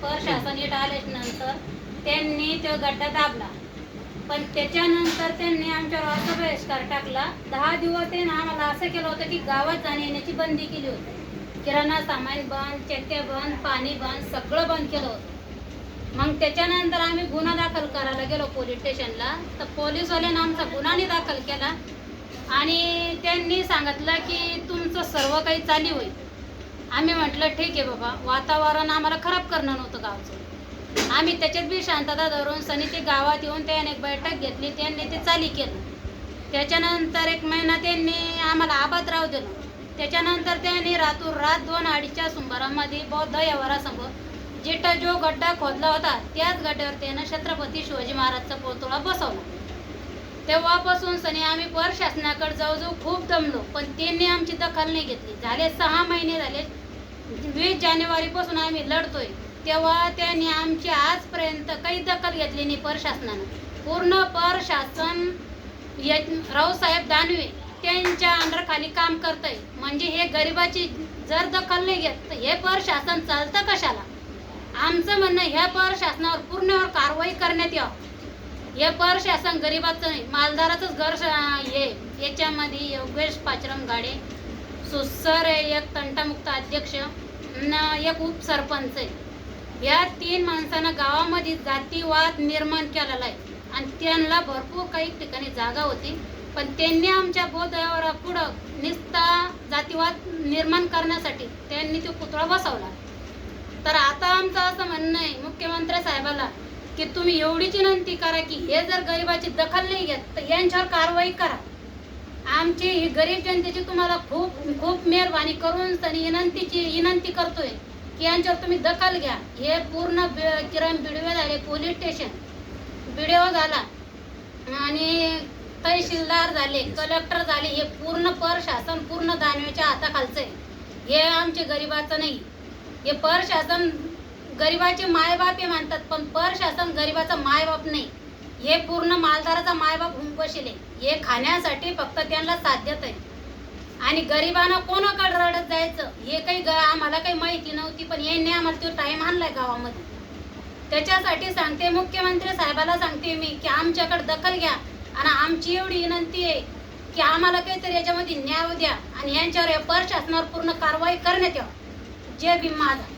प्रशासन इथं आल्यानंतर त्यांनी तो गड्डा दाबला. पण त्याच्यानंतर त्यांनी आमच्यावर असा बहिष्कार टाकला. दहा दिवस त्यांनी आम्हाला असं केलं होतं की गावात जाण्या येण्याची बंदी केली होती. किराणा सामान बंद चेत्या बंद पाणी बंद सगळं बंद केलं होतं. मग त्याच्यानंतर आम्ही गुन्हा दाखल करायला गेलो पोलीस स्टेशनला. तर पोलीसवाल्यानं आमचा गुन्हाने दाखल केला. आणि त्यांनी सांगितलं की तुमचं सर्व काही चाली होईल आम्ही म्हटलं ठीक आहे बाबा वातावरण आम्हाला खराब करणं नव्हतं गावचं. आम्ही त्याच्यात बी शांतता धरून सनी ते गावात येऊन त्याने एक बैठक घेतली त्यांनी ते चाली केलं. त्याच्यानंतर एक महिना त्यांनी आम्हाला आबाद राहू दिलं. त्याच्यानंतर त्यांनी रातून रात दोन अडीचच्या सुंभारामध्ये बौद्ध व्यवहारासमोर जिथं जो गड्डा खोदला होता त्याच गड्ड्यावर त्यानं छत्रपती शिवाजी महाराजचा पुतळा बसवला. तेव्हापासून सनी आम्ही पर शासनाकडे जवळजवळ खूप दमलो पण त्यांनी आमची दखल नाही घेतली. झाले सहा महिने झाले वीस जानेवारीपासून आम्ही लढतोय. तेव्हा त्यांनी आमची आजपर्यंत काही दखल घेतली नाही परशासनानं पूर्ण परशासन या रावसाहेब दानवे त्यांच्या अंडरखाली काम काम करतंय. म्हणजे हे गरिबाची जर दखल नाही घेत तर हे परशासन चालतं कशाला? आमचं म्हणणं ह्या परशासनावर पूर्णवर कारवाई करण्यात यावं. हे प्रशासन गरिबाचं नाही मालदाराचंच घर हे याच्यामध्ये योगेश पाचरम गाडे सुसर एक तंटामुक्त अध्यक्ष न एक उपसरपंच आहे. या तीन माणसानं गावामध्ये जातीवाद निर्माण केलेला आहे. आणि त्यांना भरपूर काही ठिकाणी जागा होती पण त्यांनी आमच्या बोधावर पुढं निस्ता जातीवाद निर्माण करण्यासाठी त्यांनी तो पुतळा बसवला. तर आता आमचं असं म्हणणं आहे मुख्यमंत्री साहेबाला की तुम्ही एवढीच विनंती करा की हे जर गरिबाची दखल नाही घेत तर यांच्यावर कारवाई करा. आमची ही गरीब जनतेची तुम्हाला खूप खूप मेहरबानी करून सनी विनंतीची विनंती करतोय की यांच्यावर तुम्ही दखल घ्या. हे पूर्ण बि- किरण बिडवे झाले पोलीस स्टेशन. बिडिओ झाला. आणि तहसीलदार झाले कलेक्टर झाले हे पूर्ण प्रशासन पूर्ण दानवेच्या हाताखालचं आहे. हे आमचे गरिबाचं नाही. हे प्रशासन गरिबाचे मायबाप हे मानतात पण प्रशासन गरिबाचा मायबाप नाही. हे पूर्ण मालदाराचा मायबाप होऊन बसले हे खाण्यासाठी फक्त त्यांना साध्यत आहे आणि गरिबांना कोणाकडे रडत जायचं? हे काही ग- आम्हाला काही माहिती नव्हती पण यांनी आम्हाला तो टाईम आणलाय गावामध्ये. त्याच्यासाठी सांगते मुख्यमंत्री साहेबाला सांगते मी की आमच्याकडे दखल घ्या. आणि आमची एवढी विनंती आहे की आम्हाला काहीतरी याच्यामध्ये न्याय द्या. आणि यांच्यावर या प्रशासनावर पूर्ण कारवाई करण्यात यावं. जय भीम माझा